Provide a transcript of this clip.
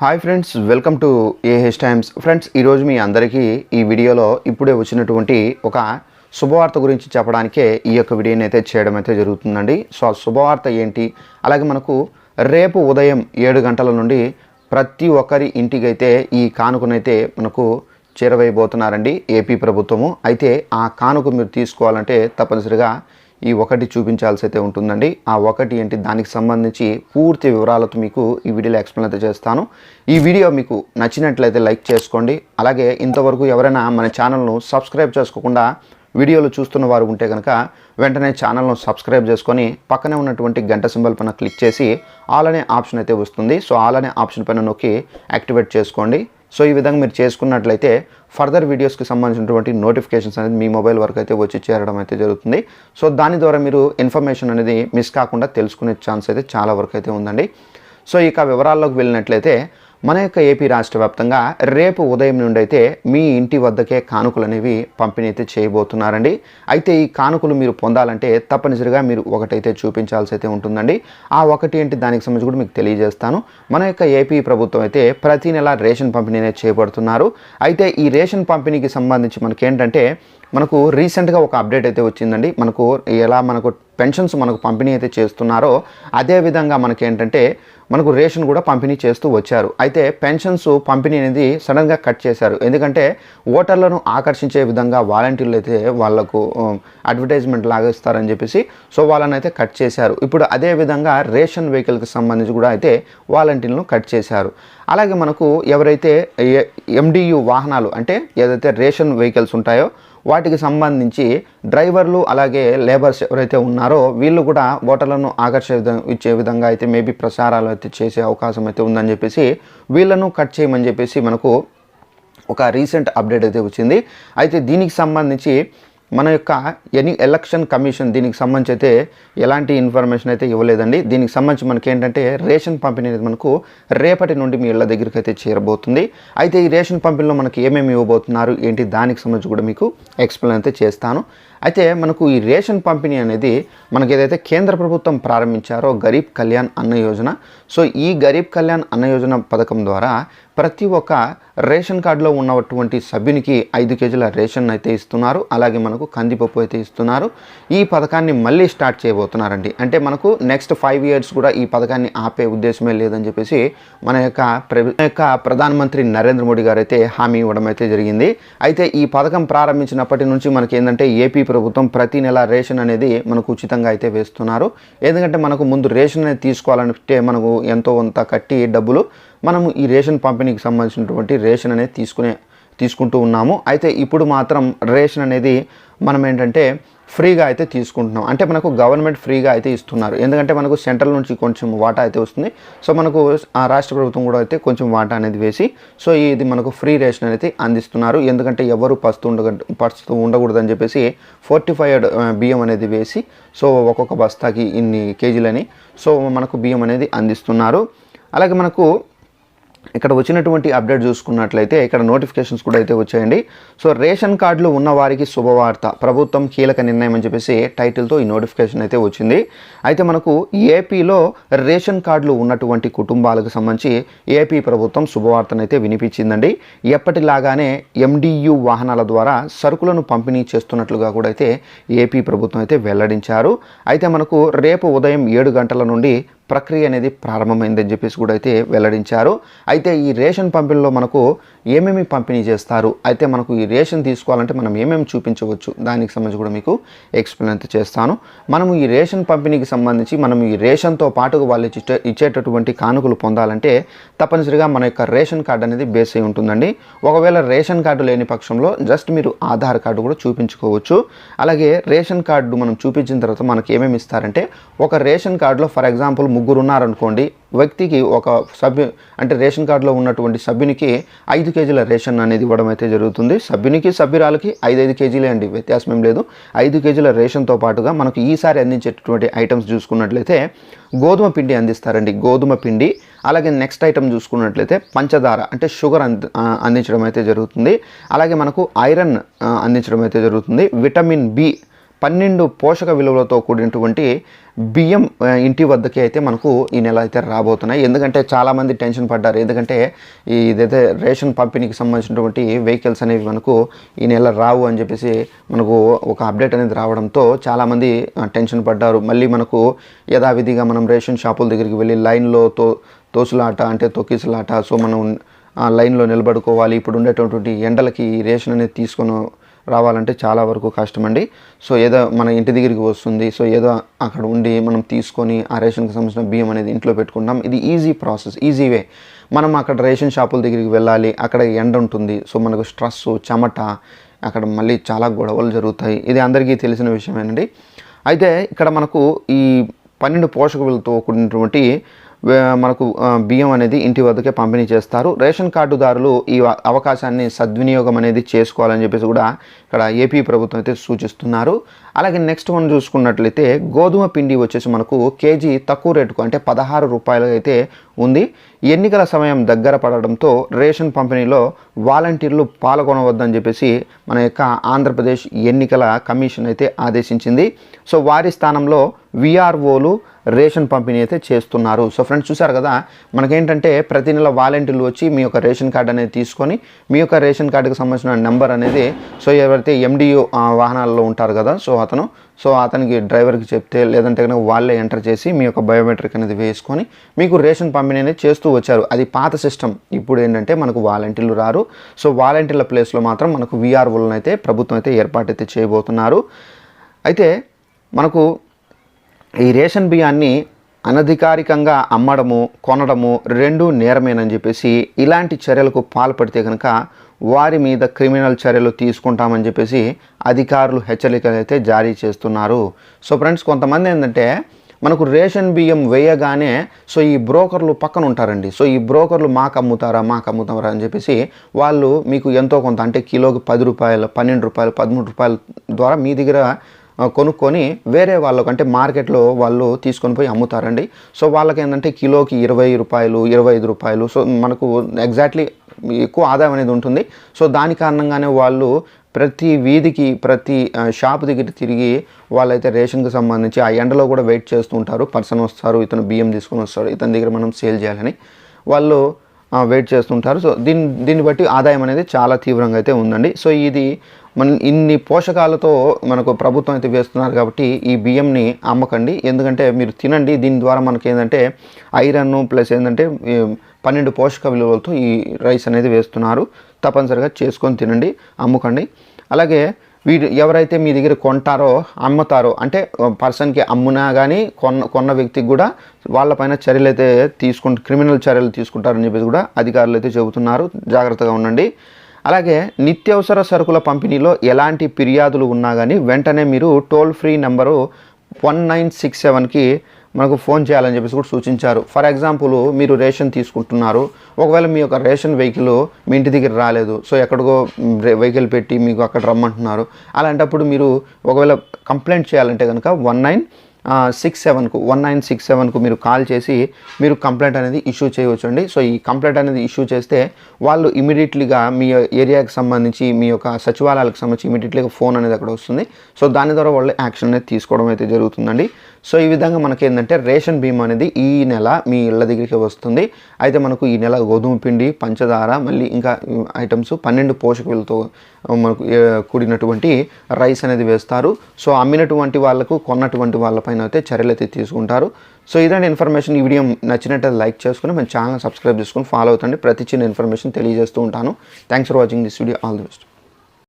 Hi friends welcome to A H times. Friends ఈరోజు మీ అందరికీ ఈ వీడియోలో ఇప్పుడే వచ్చినటువంటి ఒక శుభవార్త గురించి చెప్పడానికే ఈ యొక్క వీడియోని అయితే చేయడం అయితే జరుగుతుందండి. సో ఆ శుభవార్త ఏంటి? అలాగే మనకు రేపు ఉదయం ఏడు గంటల నుండి ప్రతి ఒక్కరి ఇంటికైతే ఈ కానుకనైతే మనకు చేరవేయబోతున్నారండి ఏపీ ప్రభుత్వము. అయితే ఆ కానుక మీరు తీసుకోవాలంటే తప్పనిసరిగా ఈ ఒకటి చూపించాల్సి అయితే ఉంటుందండి. ఆ ఒకటి ఏంటి? దానికి సంబంధించి పూర్తి వివరాలతో మీకు ఈ వీడియోలో ఎక్స్ప్లెయిన్ అయితే చేస్తాను. ఈ వీడియో మీకు నచ్చినట్లయితే లైక్ చేసుకోండి. అలాగే ఇంతవరకు ఎవరైనా మన ఛానల్ను సబ్స్క్రైబ్ చేసుకోకుండా వీడియోలు చూస్తున్న వారు ఉంటే కనుక వెంటనే ఛానల్ను సబ్స్క్రైబ్ చేసుకొని పక్కనే ఉన్నటువంటి గంట సింబల్ పైన క్లిక్ చేసి ఆల్ అనే ఆప్షన్ అయితే వస్తుంది. సో ఆల్ అనే ఆప్షన్ పైన నొక్కి యాక్టివేట్ చేసుకోండి. సో ఈ విధంగా మీరు చేసుకున్నట్లయితే ఫర్దర్ వీడియోస్కి సంబంధించినటువంటి నోటిఫికేషన్స్ అనేది మీ మొబైల్ వరకు అయితే వచ్చి చేరడం అయితే జరుగుతుంది. సో దాని ద్వారా మీరు ఇన్ఫర్మేషన్ అనేది మిస్ కాకుండా తెలుసుకునే ఛాన్స్ అయితే చాలా వరకు అయితే ఉందండి. సో ఇక వివరాల్లోకి వెళ్ళినట్లయితే మన యొక్క ఏపీ రాష్ట్ర వ్యాప్తంగా రేపు ఉదయం నుండి అయితే మీ ఇంటి వద్దకే కానుకలు అనేవి పంపిణీ అయితే చేయబోతున్నారండి. అయితే ఈ కానుకలు మీరు పొందాలంటే తప్పనిసరిగా మీరు ఒకటైతే చూపించాల్సి అయితే ఉంటుందండి. ఆ ఒకటి ఏంటి దానికి సంబంధించి కూడా మీకు తెలియజేస్తాను. మన యొక్క ఏపీ ప్రభుత్వం అయితే ప్రతి నెల రేషన్ పంపిణీ అనేది చేయబడుతున్నారు అయితే ఈ రేషన్ పంపిణీకి సంబంధించి మనకేంటంటే మనకు రీసెంట్గా ఒక అప్డేట్ అయితే వచ్చిందండి. మనకు ఎలా మనకు పెన్షన్స్ మనకు పంపిణీ అయితే చేస్తున్నారో అదే విధంగా మనకేంటంటే మనకు రేషన్ కూడా పంపిణీ చేస్తూ వచ్చారు. అయితే పెన్షన్స్ పంపిణీ అనేది సడన్గా కట్ చేశారు. ఎందుకంటే ఓటర్లను ఆకర్షించే విధంగా వాలంటీర్లు అయితే వాళ్ళకు అడ్వర్టైజ్మెంట్ లాగా ఇస్తారని చెప్పేసి సో వాళ్ళని అయితే కట్ చేశారు. ఇప్పుడు అదేవిధంగా రేషన్ వెహికల్కి సంబంధించి కూడా అయితే వాలంటీర్లను కట్ చేశారు. అలాగే మనకు ఎవరైతే ఎండియు వాహనాలు అంటే ఏదైతే రేషన్ వెహికల్స్ ఉంటాయో వాటికి సంబంధించి డ్రైవర్లు అలాగే లేబర్స్ ఎవరైతే ఉన్నారో వీళ్ళు కూడా ఓటర్లను ఆకర్షి విధంగా ఇచ్చే విధంగా అయితే మేబీ ప్రసారాలు అయితే చేసే అవకాశం అయితే ఉందని చెప్పేసి వీళ్ళను కట్ చేయమని చెప్పేసి మనకు ఒక రీసెంట్ అప్డేట్ అయితే వచ్చింది. అయితే దీనికి సంబంధించి మన యొక్క ఎనీ ఎలక్షన్ కమిషన్ దీనికి సంబంధించి అయితే ఎలాంటి ఇన్ఫర్మేషన్ అయితే ఇవ్వలేదండి. దీనికి సంబంధించి మనకి ఏంటంటే రేషన్ పంపిణీ అనేది మనకు రేపటి నుండి మీ ఇళ్ళ దగ్గరికి అయితే చేరబోతుంది. అయితే ఈ రేషన్ పంపిణీలో మనకి ఏమేమి ఇవ్వబోతున్నారు? ఏంటి? దానికి సంబంధించి కూడా మీకు ఎక్స్ప్లెయిన్ అయితే చేస్తాను. అయితే మనకు ఈ రేషన్ పంపిణీ అనేది మనకి ఏదైతే కేంద్ర ప్రభుత్వం ప్రారంభించారో గరీబ్ కళ్యాణ్ అన్న యోజన సో ఈ గరీబ్ కళ్యాణ్ అన్న యోజన పథకం ద్వారా ప్రతి ఒక్క రేషన్ కార్డులో ఉన్నటువంటి సభ్యునికి ఐదు కేజీల రేషన్ అయితే ఇస్తున్నారు. అలాగే మనకు కందిపప్పు అయితే ఇస్తున్నారు. ఈ పథకాన్ని మళ్ళీ స్టార్ట్ చేయబోతున్నారండి. అంటే మనకు నెక్స్ట్ ఫైవ్ ఇయర్స్ కూడా ఈ పథకాన్ని ఆపే ఉద్దేశమే లేదని చెప్పేసి మన యొక్క ప్ర- యొక్క ప్రధానమంత్రి నరేంద్ర మోడీ గారు అయితే హామీ ఇవ్వడం అయితే జరిగింది. అయితే ఈ పథకం ప్రారంభించినప్పటి నుంచి మనకి ఏంటంటే ఏపీ ప్రభుత్వం ప్రతి నెల రేషన్ అనేది మనకు ఉచితంగా అయితే వేస్తున్నారు. ఎందుకంటే మనకు ముందు రేషన్ అనేది తీసుకోవాలంటే మనకు ఎంతో కొంత కట్టి డబ్బులు మనము ఈ రేషన్ పంపిణీకి సంబంధించినటువంటి రేషన్ అనేది తీసుకునే తీసుకుంటూ ఉన్నాము. అయితే ఇప్పుడు మాత్రం రేషన్ అనేది మనం ఏంటంటే ఫ్రీగా అయితే తీసుకుంటున్నాం. అంటే మనకు గవర్నమెంట్ ఫ్రీగా అయితే ఇస్తున్నారు. ఎందుకంటే మనకు సెంట్రల్ నుంచి కొంచెం వాటా అయితే వస్తుంది. సో మనకు ఆ రాష్ట్ర ప్రభుత్వం కూడా అయితే కొంచెం వాటా అనేది వేసి సో ఇది మనకు ఫ్రీ రేషన్ అనేది అందిస్తున్నారు. ఎందుకంటే ఎవరు పస్తు ఉండ పస్తు ఉండకూడదని చెప్పేసి ఫోర్టిఫైడ్ బియ్యం అనేది వేసి సో ఒక్కొక్క బస్తాకి ఇన్ని కేజీలని సో మనకు బియ్యం అనేది అందిస్తున్నారు. అలాగే మనకు ఇక్కడ వచ్చినటువంటి అప్డేట్ చూసుకున్నట్లయితే ఇక్కడ నోటిఫికేషన్స్ కూడా అయితే వచ్చాయండి. సో రేషన్ కార్డులు ఉన్న వారికి శుభవార్త ప్రభుత్వం కీలక నిర్ణయం అని చెప్పేసి టైటిల్తో ఈ నోటిఫికేషన్ అయితే వచ్చింది. అయితే మనకు ఏపీలో రేషన్ కార్డులు ఉన్నటువంటి కుటుంబాలకు సంబంధించి ఏపీ ప్రభుత్వం శుభవార్తనైతే వినిపించిందండి. ఎప్పటిలాగానే ఎండియు వాహనాల ద్వారా సరుకులను పంపిణీ చేస్తున్నట్లుగా కూడా అయితే ఏపీ ప్రభుత్వం అయితే వెల్లడించారు. అయితే మనకు రేపు ఉదయం ఏడు గంటల నుండి ప్రక్రియ అనేది ప్రారంభమైందని చెప్పేసి కూడా అయితే వెల్లడించారు. అయితే ఈ రేషన్ పంపిణీలో మనకు ఏమేమి పంపిణీ చేస్తారు? అయితే మనకు ఈ రేషన్ తీసుకోవాలంటే మనం ఏమేమి చూపించవచ్చు? దానికి సంబంధించి కూడా మీకు ఎక్స్ప్లెయిన్ అయితే చేస్తాను. మనము ఈ రేషన్ పంపిణీకి సంబంధించి మనం ఈ రేషన్తో పాటుగా వాళ్ళు ఇచ్చేటటువంటి కానుకలు పొందాలంటే తప్పనిసరిగా మన యొక్క రేషన్ కార్డు అనేది బేస్ అయి ఉంటుందండి. ఒకవేళ రేషన్ కార్డు లేని పక్షంలో జస్ట్ మీరు ఆధార్ కార్డు కూడా చూపించుకోవచ్చు. అలాగే రేషన్ కార్డు మనం చూపించిన తర్వాత మనకి ఏమేమి ఇస్తారంటే ఒక రేషన్ కార్డులో ఫర్ ఎగ్జాంపుల్ ముగ్గురు ఉన్నారనుకోండి వ్యక్తికి ఒక సభ్యు అంటే రేషన్ కార్డులో ఉన్నటువంటి సభ్యునికి ఐదు కేజీల రేషన్ అనేది ఇవ్వడం అయితే జరుగుతుంది. సభ్యునికి సభ్యురాలకి ఐదు ఐదు కేజీలే అండి వ్యత్యాసం ఏం లేదు. ఐదు కేజీల రేషన్తో పాటుగా మనకు ఈసారి అందించేటటువంటి ఐటమ్స్ చూసుకున్నట్లయితే గోధుమ పిండి అందిస్తారండి గోధుమ పిండి. అలాగే నెక్స్ట్ ఐటమ్ చూసుకున్నట్లయితే పంచదార అంటే షుగర్ అంది అందించడం అయితే జరుగుతుంది. అలాగే మనకు ఐరన్ అందించడం అయితే జరుగుతుంది. విటమిన్ బి పన్నెండు పోషక విలువలతో కూడినటువంటి బియ్యం ఇంటి వద్దకి అయితే మనకు ఈ నెల అయితే రాబోతున్నాయి. ఎందుకంటే చాలామంది టెన్షన్ పడ్డారు. ఎందుకంటే ఈ ఇదైతే రేషన్ పంపిణీకి సంబంధించినటువంటి వెహికల్స్ అనేవి మనకు ఈ నెల రావు అని చెప్పేసి మనకు ఒక అప్డేట్ అనేది రావడంతో చాలామంది టెన్షన్ పడ్డారు. మళ్ళీ మనకు యథావిధిగా మనం రేషన్ షాపుల దగ్గరికి వెళ్ళి లైన్లో తో తోసులాట అంటే తొక్కిసలాట సో మనం లైన్లో నిలబడుకోవాలి. ఇప్పుడు ఉండేటటువంటి ఎండలకి రేషన్ అనేది తీసుకొని రావాలంటే చాలా వరకు కష్టమండి. సో ఏదో మన ఇంటి దగ్గరికి వస్తుంది. సో ఏదో అక్కడ ఉండి మనం తీసుకొని ఆ రేషన్కి సంబంధించిన బియ్యం అనేది ఇంట్లో పెట్టుకుంటాం ఇది ఈజీ ప్రాసెస్ ఈజీ వే. మనం అక్కడ రేషన్ షాపుల దగ్గరికి వెళ్ళాలి. అక్కడ ఎండ ఉంటుంది. సో మనకు స్ట్రెస్ చెమట అక్కడ మళ్ళీ చాలా గొడవలు జరుగుతాయి. ఇది అందరికీ తెలిసిన విషయమేనండి. అయితే ఇక్కడ మనకు ఈ పన్నెండు పోషక విలువతో కూడినటువంటి మనకు బియ్యం అనేది ఇంటి వద్దకే పంపిణీ చేస్తారు. రేషన్ కార్డుదారులు ఈ అవకాశాన్ని సద్వినియోగం అనేది చేసుకోవాలని చెప్పేసి కూడా ఇక్కడ ఏపీ ప్రభుత్వం అయితే సూచిస్తున్నారు. అలాగే నెక్స్ట్ మనం చూసుకున్నట్లయితే గోధుమ పిండి వచ్చేసి మనకు కేజీ తక్కువ రేటుకు అంటే పదహారు రూపాయలు అయితే ఉంది. ఎన్నికల సమయం దగ్గర పడడంతో రేషన్ పంపిణీలో వాలంటీర్లు పాల్గొనవద్దని చెప్పేసి మన యొక్క ఆంధ్రప్రదేశ్ ఎన్నికల కమిషన్ అయితే ఆదేశించింది. సో వారి స్థానంలో విఆర్ఓలు రేషన్ పంపిణీ అయితే చేస్తున్నారు. సో ఫ్రెండ్స్ చూసారు కదా మనకేంటంటే ప్రతి నెల వాలంటీర్లు వచ్చి మీ యొక్క రేషన్ కార్డు అనేది తీసుకొని మీ యొక్క రేషన్ కార్డుకి సంబంధించిన నెంబర్ అనేది సో ఎవరైతే ఎండియు వాహనాల్లో ఉంటారు కదా సో అతను సో అతనికి డ్రైవర్కి చెప్తే లేదంటే కనుక వాళ్ళే ఎంటర్ చేసి మీ యొక్క బయోమెట్రిక్ అనేది వేసుకొని మీకు రేషన్ పంపిణీ అనేది చేస్తూ వచ్చారు. అది పాత సిస్టమ్. ఇప్పుడు ఏంటంటే మనకు వాలంటీర్లు రారు. సో వాలంటీర్ల ప్లేస్లో మాత్రం మనకు విఆర్ఓలను అయితే ప్రభుత్వం అయితే ఏర్పాటు అయితే చేయబోతున్నారు. అయితే మనకు ఈ రేషన్ బియ్యాన్ని అనధికారికంగా అమ్మడము కొనడము రెండు నేరమేనని చెప్పేసి ఇలాంటి చర్యలకు పాల్పడితే కనుక వారి మీద క్రిమినల్ చర్యలు తీసుకుంటామని చెప్పేసి అధికారులు హెచ్చరికలు అయితే జారీ చేస్తున్నారు. సో ఫ్రెండ్స్ కొంతమంది ఏంటంటే మనకు రేషన్ బియ్యం వేయగానే సో ఈ బ్రోకర్లు పక్కన ఉంటారండి. సో ఈ బ్రోకర్లు మాకు అమ్ముతారా మాకు అమ్ముతారా అని చెప్పేసి వాళ్ళు మీకు ఎంతో కొంత అంటే కిలోకి పది రూపాయలు పన్నెండు రూపాయలు పదమూడు రూపాయల ద్వారా మీ దగ్గర కొనుక్కొని వేరే వాళ్ళకు అంటే మార్కెట్లో వాళ్ళు తీసుకొని పోయి అమ్ముతారండి. సో వాళ్ళకి ఏంటంటే కిలోకి ఇరవై రూపాయలు ఇరవై ఐదు రూపాయలు సో మనకు ఎగ్జాక్ట్లీ ఎక్కువ ఆదాయం అనేది ఉంటుంది. సో దాని కారణంగానే వాళ్ళు ప్రతి వీధికి ప్రతి షాప్ దగ్గర తిరిగి వాళ్ళైతే రేషన్కి సంబంధించి ఆ ఎండలో కూడా వెయిట్ చేస్తూ ఉంటారు. పర్సన్ వస్తారు ఇతను బియ్యం తీసుకొని వస్తాడు ఇతని దగ్గర మనం సేల్ చేయాలని వాళ్ళు వెయిట్ చేస్తుంటారు. సో దీని దీన్ని బట్టి ఆదాయం అనేది చాలా తీవ్రంగా అయితే ఉందండి. సో ఇది మన ఇన్ని పోషకాలతో మనకు ప్రభుత్వం అయితే వేస్తున్నారు కాబట్టి ఈ బియ్యంని అమ్మకండి. ఎందుకంటే మీరు తినండి. దీని ద్వారా మనకి ఏంటంటే ఐరన్ ప్లస్ ఏంటంటే పన్నెండు పోషక విలువలతో ఈ రైస్ అనేది వేస్తున్నారు. తప్పనిసరిగా చేసుకొని తినండి. అమ్ముకండి. అలాగే వీరు ఎవరైతే మీ దగ్గర కొంటారో అమ్ముతారో అంటే పర్సన్కి అమ్మునా కానీ కొన్న కొన్న వ్యక్తికి కూడా వాళ్ళపైన చర్యలు అయితే తీసుకుంటు క్రిమినల్ చర్యలు తీసుకుంటారని చెప్పేసి కూడా అధికారులు అయితే చెబుతున్నారు. జాగ్రత్తగా ఉండండి. అలాగే నిత్యావసర సరుకుల పంపిణీలో ఎలాంటి ఫిర్యాదులు ఉన్నా కానీ వెంటనే మీరు toll free number one nine six సెవెన్కి మనకు ఫోన్ చేయాలని చెప్పేసి కూడా సూచించారు. ఫర్ ఎగ్జాంపుల్ మీరు రేషన్ తీసుకుంటున్నారు. ఒకవేళ మీ యొక్క రేషన్ వెహికల్ మీ ఇంటి దగ్గర రాలేదు సో ఎక్కడికో వెహికల్ పెట్టి మీకు అక్కడ రమ్మంటున్నారు. అలాంటప్పుడు మీరు ఒకవేళ కంప్లైంట్ చేయాలంటే కనుక వన్ నైన్ సిక్స్ సెవెన్కు వన్ నైన్ సిక్స్ సెవెన్కు మీరు కాల్ చేసి మీరు కంప్లైంట్ అనేది ఇష్యూ చేయవచ్చు అండి సో ఈ కంప్లైంట్ అనేది ఇష్యూ చేస్తే వాళ్ళు ఇమీడియట్లీగా మీ ఏరియాకి సంబంధించి మీ యొక్క సచివాలయాలకు సంబంధించి ఇమీడియట్లీగా ఫోన్ అనేది అక్కడ వస్తుంది. సో దాని ద్వారా వాళ్ళు యాక్షన్ అనేది తీసుకోవడం అయితే జరుగుతుందండి. సో ఈ విధంగా మనకి ఏంటంటే రేషన్ బీమా అనేది ఈ నెల మీ ఇళ్ళ దగ్గరికి వస్తుంది. అయితే మనకు ఈ నెల గోధుమ పిండి పంచదార మళ్ళీ ఇంకా ఐటమ్స్ పన్నెండు పోషకులతో మనకు కూడినటువంటి రైస్ అనేది వేస్తారు. సో అమ్మినటువంటి వాళ్ళకు కొన్నటువంటి వాళ్ళపైన అయితే చర్యలు అయితే తీసుకుంటారు. సో ఇదండి ఇన్ఫర్మేషన్. ఈ వీడియో నచ్చినట్టు లైక్ చేసుకుని మన ఛానల్ సబ్స్క్రైబ్ చేసుకుని ఫాలో అవుతండి. ప్రతి చిన్న ఇన్ఫర్మేషన్ తెలియజేస్తూ ఉంటాను. Thanks for watching this video. All the best.